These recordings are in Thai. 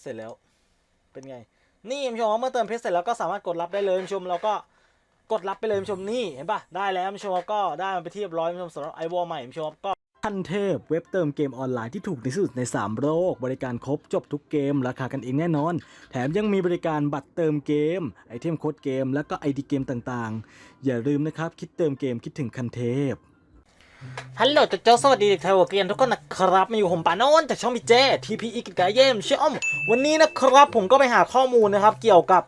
เสร็จแล้วเป็นไง นี่คุณผู้ชมเมื่อเติมเพชรเสร็จแล้วก็สามารถกดรับได้เลยคุณผู้ชมเราก็กดรับไปเลยคุณผู้ชมนี่เห็นปะได้แล้วคุณผู้ชมก็ได้มันไปที่เรียบร้อยคุณผู้ชมสำหรับไอวอลใหม่คุณผู้ชมก็ทันเทพเว็บเติมเกมออนไลน์ที่ถูกที่สุดใน 3 โลก บริการครบจบทุกเกม ราคากันเองแน่นอน แถมยังมีบริการบัตรเติมเกม ไอเทมโค้ดเกม แล้วก็ไอดีเกมต่างๆ อย่าลืมนะครับ คิดเติมเกมคิดถึงคันเทพ ฮัลโหลเจ้าสวัสดีเด็กไทยหัวเกรียนทุกคนนะครับมาอยู่ผมปานนท์จากช่องพีเจทีพีอีกิจกายเยมเชื่อมวันนี้นะครับผมก็ไปหาข้อมูลนะครับ เกี่ยวกับ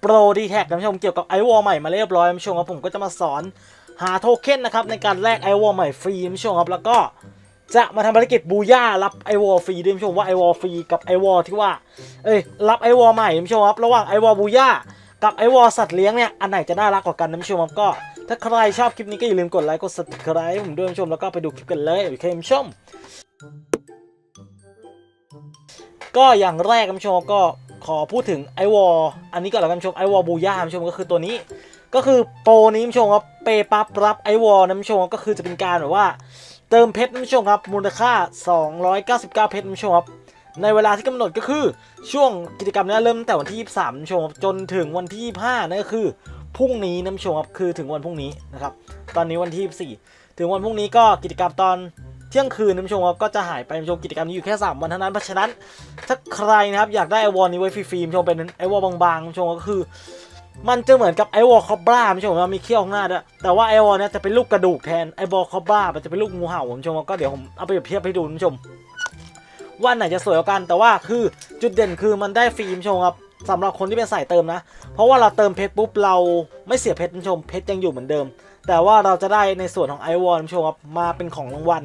โปรดีแท็กท่านผู้ชมเกี่ยวกับไอวอลใหม่มาเรียบร้อยท่านผู้ชมครับผมก็จะมาสอนหาโทเค็นนะครับในการแลกไอวอลใหม่ฟรีท่านผู้ชมครับแล้วก็จะมาทำภารกิจบูย่ารับไอวอลฟรีด้วยท่านผู้ชมว่าไอวอลฟรีกับไอวอลที่ว่าเอ้ยรับไอวอลใหม่ท่านผู้ชมครับระหว่างไอวอลบูย่ากับไอวอลสัตว์เลี้ยงเนี่ยอันไหนจะน่ารักกว่ากันท่านผู้ชมครับก็ ถ้าใครชอบคลิปนี้ก็อย่าลืมกดไลค์กด subscribe ผมด้วยท่านผู้ชมแล้วก็ไปดูคลิปกันเลยโอเคท่านผู้ชม ก็อย่างแรกท่านผู้ชมก็ขอพูดถึงไอวอลอันนี้ก็แล้วกันท่านผู้ชมไอวอลบูย่าท่านผู้ชมก็คือตัวนี้ ก็คือโปรนี้ท่านผู้ชมครับเปปั๊บรับไอวอลท่านผู้ชมก็คือจะเป็นการแบบว่า เติมเพชรท่านผู้ชมครับมูลค่า 299 เพชรท่านผู้ชมครับในเวลาที่กำหนดก็คือช่วงกิจกรรมนี้เริ่มตั้งแต่วันที่ 23ท่านผู้ชมจนถึงวันที่ 25นั่นก็คือ พรุ่งนี้น้ำชมครับคือถึงวันพรุ่งนี้นะครับ ตอนนี้วันที่4ถึงวันพรุ่งนี้ก็กิจกรรมตอนเที่ยงคืนน้ำชมครับก็จะหายไปน้ำชมกิจกรรมนี้อยู่แค่3วันเท่านั้นเพราะฉะนั้นถ้าใครนะครับอยากได้ไอวอลนี้ไว้ฟรีๆน้ำชมเป็นไอวอลบางๆน้ำชมก็คือ มันจะเหมือนกับไอวอลคอบราน้ำชมว่ามีเขี้ยวข้างหน้าด้วยแต่ว่าไอวอลเนี้ยจะเป็นลูกกระดูกแทนไอบอลคอบรามันจะเป็นลูกงูเห่าน้ำชมก็เดี๋ยวผมเอาไปเปรียบเทียบให้ดูน้ำชมว่าไหนจะสวยกว่ากันแต่ว่าคือจุดเด่นคือมันได้ฟรีน้ำชมครับ สำหรับคนที่เป็นสายเติมนะ เพราะว่าเราเติมเพชรปุ๊บเราไม่เสียเพชรชมเพชรยังอยู่เหมือนเดิม แต่ว่าเราจะได้ในส่วนของไอวอนชมครับมาเป็นของรางวัล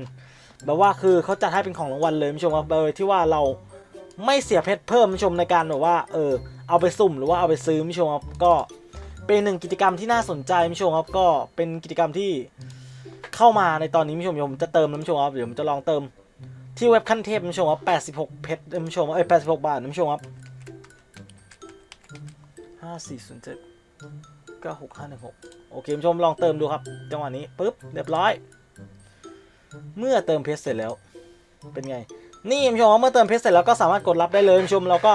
แบบว่าคือเขาจะให้เป็นของรางวัลเลยชมครับโดยที่ว่าเราไม่เสียเพชรเพิ่มชมในการแบบว่าเออเอาไปสุ่มหรือว่าเอาไปซื้อชมครับก็เป็นหนึ่งกิจกรรมที่น่าสนใจผู้ชมครับก็เป็นกิจกรรมที่เข้ามาในตอนนี้ผู้ชมผมจะเติมนะผู้ชมครับเดี๋ยวผมจะลองเติมที่เว็บขั้นเทพผู้ชมครับ86เพชรผู้ชมเอ้ย86 บาทผู้ชมครับ ห้าสี่ศูนย์เจ็ดเก้าหกห้าหนึ่งหกโอเคคุณผู้ชมลองเติมดูครับ จังหวะนี้ปุ๊บเรียบร้อย เมื่อเติมเพชรเสร็จแล้ว เป็นไง นี่คุณผู้ชมเมื่อเติมเพชรเสร็จแล้วก็สามารถกดรับได้เลยคุณผู้ชมเราก็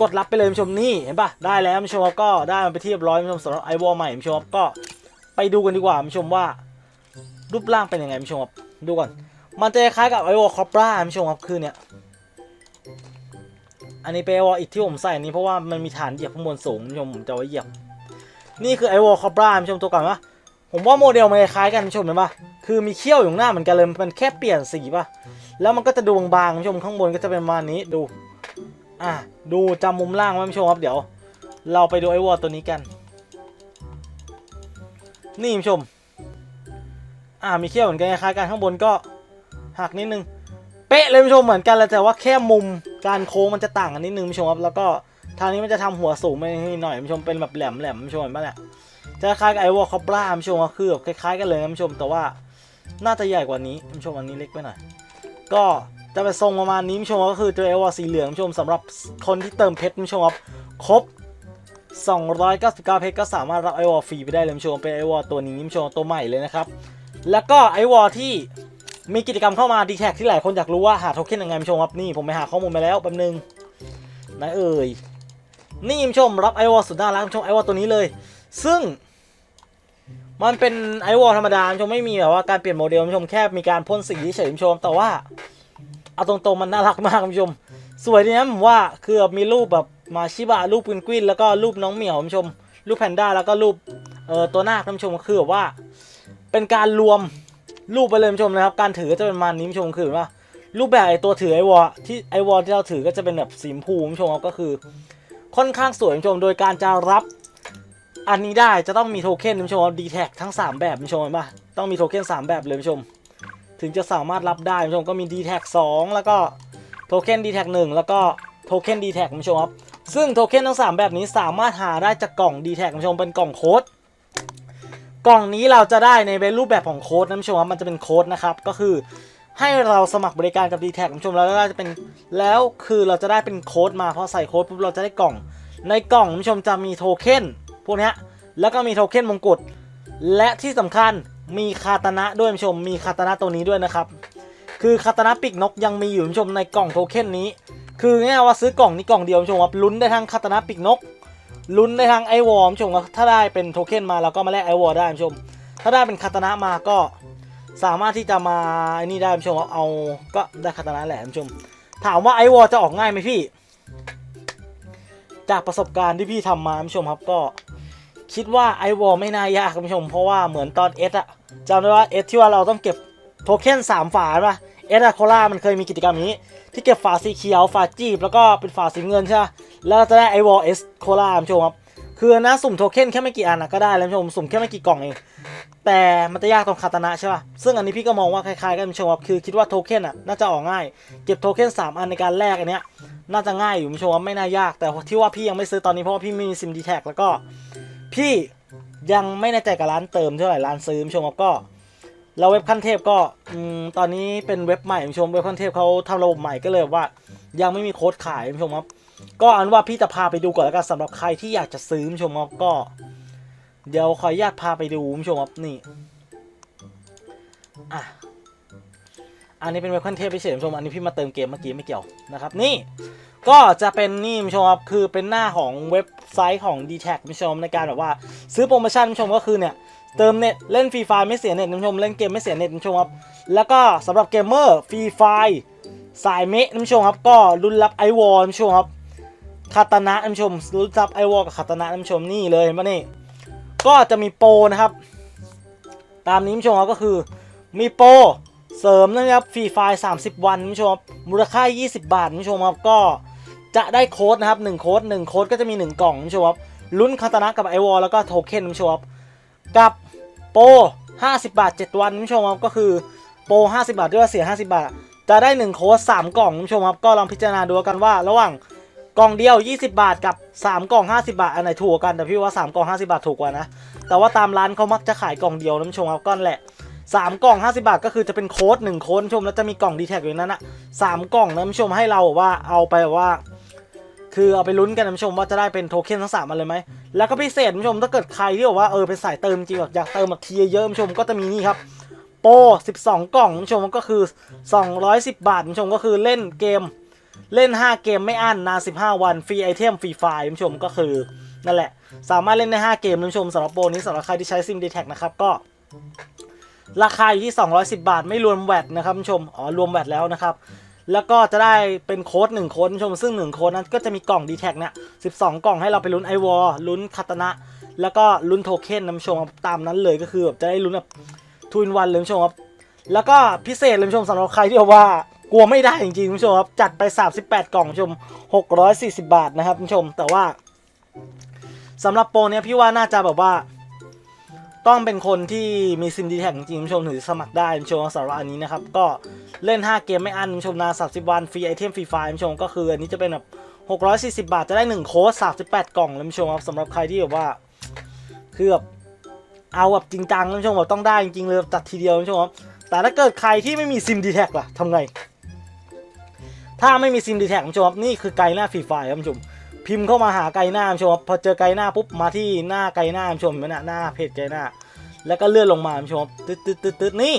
กดรับไปเลยคุณผู้ชมนี่เห็นปะได้แล้วคุณผู้ชมก็ได้มันไปที่เรียบร้อยคุณผู้ชมสำหรับไอวอลใหม่คุณผู้ชมก็ไปดูกันดีกว่าคุณผู้ชมว่า รูปร่างเป็นยังไงคุณผู้ชมดูก่อนมันจะคล้ายกับไอวอลคอปราคุณผู้ชมครับคือเนี่ย อันนี้เป็นไอวอลอีกที่ผมใส่นี้เพราะว่ามันมีฐานเหยียบข้างบนสูงคุณผู้ชมผมจะไว้เหยียบ นี่คือไอวอลคอบราชมตัวก่อนปะผมว่าโมเดลมันคล้ายกันชมเห็นปะคือมีเขี้ยวอยู่หน้าเหมือนกันเลยมันแค่เปลี่ยนสีปะแล้วมันก็จะดูบางๆคุณผู้ชมข้างบนก็จะเป็นประมาณนี้ดู อะดูจำมุมล่างไว้คุณผู้ชมครับเดี๋ยว เราไปดูไอวอลตัวนี้กัน นี่คุณผู้ชม อ่ามีเขี้ยวเหมือนกันคล้ายกันข้างบนก็หักนิดนึงเป๊ะเลยคุณผู้ชมเหมือนกันเลยแต่ว่าแค่มุม การโค้งมันจะต่างกันนิดนึงคุณผู้ชมครับแล้วก็ทางนี้มันจะทำหัวสูงไปหน่อยคุณผู้ชมเป็นแบบแหลมแหลมๆคุณผู้ชมเห็นปะเนี่ยจะคล้ายกับไอวอลคอปราคุณผู้ชมก็คือแบบคล้ายๆกันเลยนะผู้ชมแต่ว่าน่าจะใหญ่กว่านี้คุณผู้ชมอันนี้เล็กไปหน่อยก็จะเป็นทรงประมาณนี้คุณผู้ชมก็คือตัวไอวอลสีเหลืองคุณผู้ชมสำหรับคนที่เติมเพชรคุณผู้ชมครับครบ299เพชรก็สามารถรับไอวอลฟรีไปได้เลยคุณผู้ชมเป็นไอวอลตัวนี้คุณผู้ชมตัวใหม่เลยนะครับแล้วก็ไอวอลที่ มีกิจกรรมเข้ามาดีแท็กที่หลายคนอยากรู้ว่าหาโทเค็นยังไงผู้ชมครับนี่ผมไปหาข้อมูลมาแล้วแป๊บนึงไหนเอ่ยนี่ผู้ชมรับไอวอลสุดน่ารักผู้ชมไอวอลตัวนี้เลย ซึ่ง มันเป็นไอวอลธรรมดาผู้ชมไม่มีแบบว่าการเปลี่ยนโมเดลผู้ชมแค่มีการพ่นสีเฉยผู้ชมแต่ว่าเอาตรงๆมันน่ารักมากผู้ชม สวยดีนะผมว่าคือแบบมีรูปแบบมาชิบะรูปกวินกวินแล้วก็รูปน้องเหมียวผู้ชมรูปแพนด้าแล้วก็รูปเอ่อตัวนาคผู้ชมคือแบบว่า เป็นการรวม รูปไปเลยคุณผู้ชมนะครับ การถือก็จะเป็นมานี้ชมคือว่ารูปแบบไอตัวถือไอวอลที่ไอวอลที่เราถือก็จะเป็นแบบสีมพูคุณผู้ชมครับก็คือ ค่อนข้างสวยคุณผู้ชมโดยการจะรับอันนี้ได้จะต้องมีโทเค็นคุณผู้ชมดีแท็กทั้ง 3 แบบคุณผู้ชมเห็นปะต้องมีโทเค็น3 แบบเลยคุณผู้ชม ถึงจะสามารถรับได้คุณผู้ชมก็มี d t แท็ก2แล้วก็โทเค็น d t แท็ก1แล้วก็โทเค็น d t แท็กคุณผู้ชมครับซึ่งโทเค็นทั้ง 3 แบบนี้สามารถหาได้จากกล่อง d t แท็กคุณผู้ชมเป็นกล่องโค้ด กล่องนี้เราจะได้ในเป็นรูปแบบของโค้ดนะผู้ชมมันจะเป็นโค้ดนะครับ ก็คือให้เราสมัครบริการกับ d t แทคุณผู้ชมแล้วก็จะเป็นแล้วคือเราจะได้เป็นโค้ดมาพอใส่โค้ดปุ๊บเราจะได้กล่อง ในกล่องคุณผู้ชมจะมีโทเค็นพวกนี้แล้วก็มีโทเค็นมงกุฎและที่สำคัญมีคาตานะด้วยคุณผู้ชม มีคาตานะตัวนี้ด้วยนะครับ คือคาตานะปีกนกยังมีอยู่คุณผู้ชมในกล่องโทเค็นนี้ คือง่ายว่าซื้อกล่องนี้กล่องเดียวคุณผู้ชมครับลุ้นได้ทั้งคาตานะปีกนก ลุ้นได้ทั้งไอวอร์คุณผู้ชมถ้าได้เป็นโทเค็นมาเราก็มาแลกไอวอร์ได้คุณผู้ชม ถ้าได้เป็นคาตนะมาก็สามารถที่จะมาไอ้นี่ได้คุณผู้ชมเอาก็ได้คาตนะแหละคุณผู้ชม ถามว่าไอวอร์จะออกง่ายไหมพี่ จากประสบการณ์ที่พี่ทำมาคุณผู้ชมครับก็ คิดว่าไอวอลไม่น่ายากคุณผู้ชม เพราะว่าเหมือนตอนเอสอะจำได้ว่าเอสที่ว่าเราต้องเก็บโทเค็นสามฝาป่ะเอสอะโคล่ามันเคยมีกิจกรรมนี้ ที่เก็บฝาสีเขียวฝาจีบแล้วก็เป็นฝาสีเงินใช่ไหม แล้วเราจะได้ไอวอลเอสโคล่าคุณผู้ชมครับคือนะสุ่มโทเค็นแค่ไม่กี่อันนะก็ได้แล้วคุณผู้ชมสุ่มแค่ไม่กี่กล่องเอง แต่มันจะยากตรงคาตานะใช่ป่ะซึ่งอันนี้พี่ก็มองว่าคล้ายๆกันคุณผู้ชมครับคือคิดว่าโทเค็นอะน่าจะออกง่าย เก็บโทเค็นสามอันในการแลกอันเนี้ยน่าจะง่ายอยู่คุณผู้ชมว่าไม่น่ายาก แต่ที่ว่าพี่ยังไม่ซื้อตอนนี้เพราะว่าพี่ไม่มีซิมดีแท็กแล้วก็พี่ยังไม่แน่ใจกับร้านเติมเท่าไหร่ร้านซื้อคุณผู้ชมครับก็แล้วเว็บขั้นเทพก็อืมตอนนี้เป็นเว็บใหม่คุณผู้ชมเว็บขั้นเทพเขาทำระบบใหม่ก็เลยว่า ยังไม่มีโค้ดขายผู้ชมครับ ก็อันว่าพี่จะพาไปดูก่อนแล้วกันสำหรับใครที่อยากจะซื้อชมครับก็ เดี๋ยวขออนุญาตพาไปดูชมครับนี่อะอันนี้เป็นเว็บขั้นเทพพิเศษชมอันนี้พี่มาเติมเกมเมื่อกี้ไม่เกี่ยวนะครับ นี่ก็จะเป็นนี่ผู้ชมครับคือเป็นหน้าของเว็บไซต์ของ d t แทคุณผู้ชมในการแบบว่า ซื้อโปรโมชั่นผู้ชมก็คือเนี่ยเติมเน็ตเล่นฟรีไฟไม่เสียเน็ตผู้ชมเล่นเกมไม่เสียเน็ตผู้ชมครับแล้วก็สำหรับเกมเมอร์ฟรีไฟสายเมะผู้ชมครับก็รุ่นรับไอวอลผู้ชมครับ คาตานะคุณผู้ชมรุ่นรับไอวอลกับคาตานะคุณผู้ชมนี่เลยเห็นปะนี่ก็จะมีโปรนะครับ ตามนี้คุณผู้ชมก็คือมีโปรเสริมนะครับฟรีไฟ30 วันคุณผู้ชมมูลค่า 20 บาทคุณผู้ชมครับก็จะได้โค้ดนะครับ1โค้ด1โค้ดก็จะมี 1 กล่องคุณผู้ชมครับลุ้นคาตานะกับไอวอลแล้วก็โทเค็นคุณผู้ชมครับกับโปร50 บาท 7 วันคุณผู้ชมครับก็คือโปร50 บาทด้วยว่าเสีย 50 บาท จะได้ 1 โค้ด3กล่องคุณผู้ชมครับก็ลองพิจารณาดูกันว่าระหว่าง กล่องเดียว 20 บาทกับ 3 กล่อง 50 บาท อันไหนถูกกันแต่พี่ว่า 3 กล่อง 50 บาทถูกกว่านะ แต่ว่าตามร้านเขามักจะขายกล่องเดียวนะคุณผู้ชมครับก็นั่นแหละ 3 กล่อง 50 บาท ก็คือจะเป็นโค้ด1โค้ดชมแล้วจะมีกล่องดีแท็กอยู่นั้นอะสามกล่องนะคุณผู้ชมให้เราว่าเอาไปว่า คือเอาไปลุ้นกันนะคุณผู้ชมว่าจะได้เป็นโทเค็นทั้งสามอันเลยไหมแล้วก็พิเศษคุณผู้ชมถ้าเกิดใครที่บอกว่าเออเป็นสายเติมจริงแบบอยากเติมแบบทีเยอะๆคุณผู้ชมก็จะมีนี่ครับโปร12 กล่องคุณผู้ชมก็คือ 210 บาทคุณผู้ชมก็คือเล่นเกม เล่น 5 เกมไม่อั้นนาน 15 วัน ฟรีไอเทมฟรีไฟล์คุณผู้ชมก็คือนั่นแหละ สามารถเล่นได้ 5 เกมคุณผู้ชมสำหรับโปรนี้สำหรับใครที่ใช้ซิมดีแท็นะครับก็ ราคาอยู่ที่ 210 บาท ไม่รวมแวตนะครับคุณผู้ชมอ๋อรวมแวตแล้วนะครับ แล้วก็จะได้เป็นโค้ด1โค้ดคุณผู้ชมซึ่ง 1 โค้ดนั้นก็จะมีกล่อง d t แท็เนี่ย12 กล่องให้เราไปลุ้นไอวอลลุ้นคาตนะแล้วก็ลุ้นโทเค็นนะคุณผู้ชมตามนั้นเลยก็คือแบบจะได้ลุ้นแบบทูนวันเลยผู้ชมครับแล้วก็พิเศษเลยผู้ชมสำหรับใครที่ว่า กลัวไม่ได้จริงๆคุณผู้ชมครับ จัดไป 38 กล่องคุณผู้ชม 640 บาทนะครับคุณผู้ชม แต่ว่าสำหรับโปรเนี้ยพี่ว่าน่าจะแบบว่า ต้องเป็นคนที่มีซิมดีแท็กจริงๆคุณผู้ชมถึงสมัครได้คุณผู้ชมสำหรับอันนี้นะครับ ก็เล่น 5 เกมไม่อั้นคุณผู้ชมนาน30 วันฟรีไอเทมฟรีไฟล์คุณผู้ชมก็คืออันนี้จะเป็นแบบ640 บาทจะได้ 1 โค้ด38 กล่องคุณผู้ชมครับสำหรับใครที่แบบว่าคือแบบเอาแบบจริงจังคุณผู้ชมแบบต้องได้จริงๆเลยจัดทีเดียวคุณผู้ชมครับแต่ถ้าเกิดใครที่ไม่มีซิมดีแท็กล่ะทำไง ถ้าไม่มีซิมดีแท็กคุณผู้ชมนี่คือไกด์หน้าฟรีไฟครับคุณผู้ชมพิมพ์เข้ามาหาไกด์หน้าคุณผู้ชมพอเจอไกด์หน้าปุ๊บมาที่หน้าไกด์หน้าคุณผู้ชมเห็นไหมนะหน้าเพจไกด์หน้า แล้วก็เลื่อนลงมาคุณผู้ชมตึ๊ดตึ๊ดตึ๊ดตึ๊ดนี่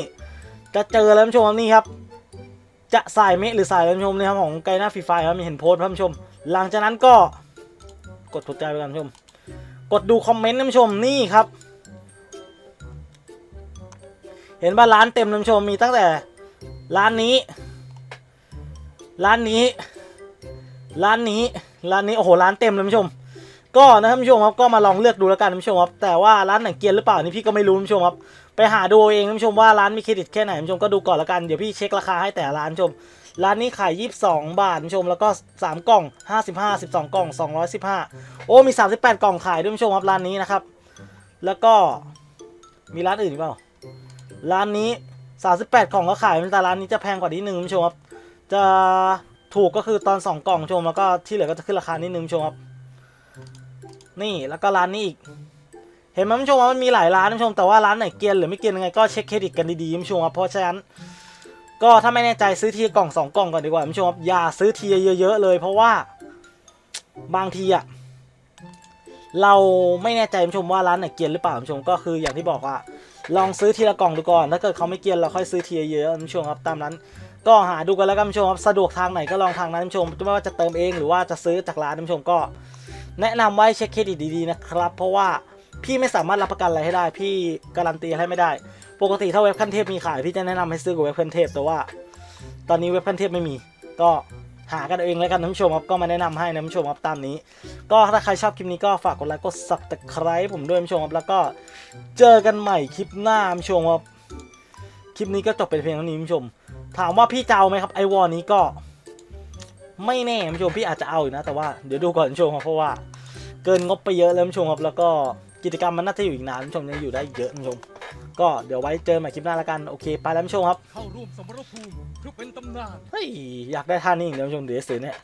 จะเจอแล้วคุณผู้ชมนี่ครับจะสายเมะหรือสายคุณผู้ชมนะครับของไกด์หน้าฟรีไฟครับมีเห็นโพสต์ครับคุณผู้ชม หลังจากนั้นก็กดถูกใจไปกันผู้ชม กดดูคอมเมนต์นะผู้ชมนี่ครับ เห็นว่าร้านเต็มนะผู้ชมมีตั้งแต่ร้านนี้ ร้านนี้ ร้านนี้ ร้านนี้ โอ้โห ร้านเต็มเลยคุณผู้ชม ก็นะครับผู้ชมครับ ก็มาลองเลือกดูแล้วกันคุณผู้ชมครับ แต่ว่าร้านไหนเกียนหรือเปล่านี่พี่ก็ไม่รู้คุณผู้ชมครับ ไปหาดูเอาเองคุณผู้ชมว่าร้านมีเครดิตแค่ไหนคุณผู้ชมก็ดูก่อนแล้วกัน เดี๋ยวพี่เช็คราคาให้แต่ร้านผู้ชม ร้านนี้ขาย 22 บาทคุณผู้ชม แล้วก็ 3 กล่อง 55 12 กล่อง 215 โอ้ มี 38 กล่องขายด้วยผู้ชมครับ ร้านนี้นะครับ แล้วก็มีร้านอื่นอีกเปล่า ร้านนี้ 38 กล่องก็ขายแต่ร้านนี้จะแพงกว่านิดนึงผู้ชมครับ จะถูกก็คือตอน 2 กล่องชมแล้วก็ที่เหลือก็จะขึ้นราคานิดนึงชมครับ นี่แล้วก็ร้านนี้อีก เห็นไหมผู้ชมว่ามันมีหลายร้านผู้ชมแต่ว่าร้านไหนเกียนหรือไม่เกียนยังไงก็เช็คเครดิตกันดีๆผู้ชมครับเพราะฉะนั้นก็ถ้าไม่แน่ใจซื้อทีกล่องสองกล่องก่อนดีกว่าผู้ชมครับอย่าซื้อทีเยอะๆเลย เพราะว่าบางทีอะเราไม่แน่ใจผู้ชมว่าร้านไหนเกียนหรือเปล่าผู้ชมก็คืออย่างที่บอกว่าลองซื้อทีละกล่องดูก่อน ถ้าเกิดเขาไม่เกียนเราค่อยซื้อทีเยอะผู้ชมครับตามนั้น ก็หาดูกันแล้วกันท่านผู้ชมครับสะดวกทางไหนก็ลองทางนั้นท่านผู้ชมไม่ว่าจะเติมเองหรือว่าจะซื้อจากร้านท่านผู้ชมก็ แนะนำไว้เช็คเครดิตดีๆนะครับ เพราะว่าพี่ไม่สามารถรับประกันอะไรให้ได้ พี่การันตีให้ไม่ได้ ปกติถ้าเว็บขั้นเทพมีขายพี่จะแนะนำให้ซื้อกับเว็บขั้นเทพแต่ว่า ตอนนี้เว็บขั้นเทพไม่มี ก็หากันเองแล้วกันท่านผู้ชมครับก็มาแนะนำให้นะท่านผู้ชมครับตามนี้ ก็ถ้าใครชอบคลิปนี้ก็ฝากกดไลค์กด subscribe ผมด้วยท่านผู้ชมครับแล้วก็เจอกันใหม่คลิปหน้าท่านผู้ชมครับ คลิปนี้ก็จบเป็นเพียงเท่านี้ท่านผู้ชม ถามว่าพี่จะเอาไหมครับไอวอนี้ก็ ไม่แน่ท่านผู้ชมพี่อาจจะเอาอยู่นะ แต่ว่าเดี๋ยวดูก่อนท่านผู้ชมครับเพราะว่า เกินงบไปเยอะแล้วท่านผู้ชมครับแล้วก็กิจกรรมมันน่าจะอยู่อีกนานท่านผู้ชมยังอยู่ได้เยอะท่านผู้ชม ก็เดี๋ยวไว้เจอใหม่คลิปหน้าแล้วกันโอเคไปแล้วท่านผู้ชมครับเข้าร่วมสมรภูมิเพื่อเป็นตำนานเฮ้ยอยากได้ท่านี้อีกแล้วท่านผู้ชมเดี๋ยวจะซื้อเนี่ย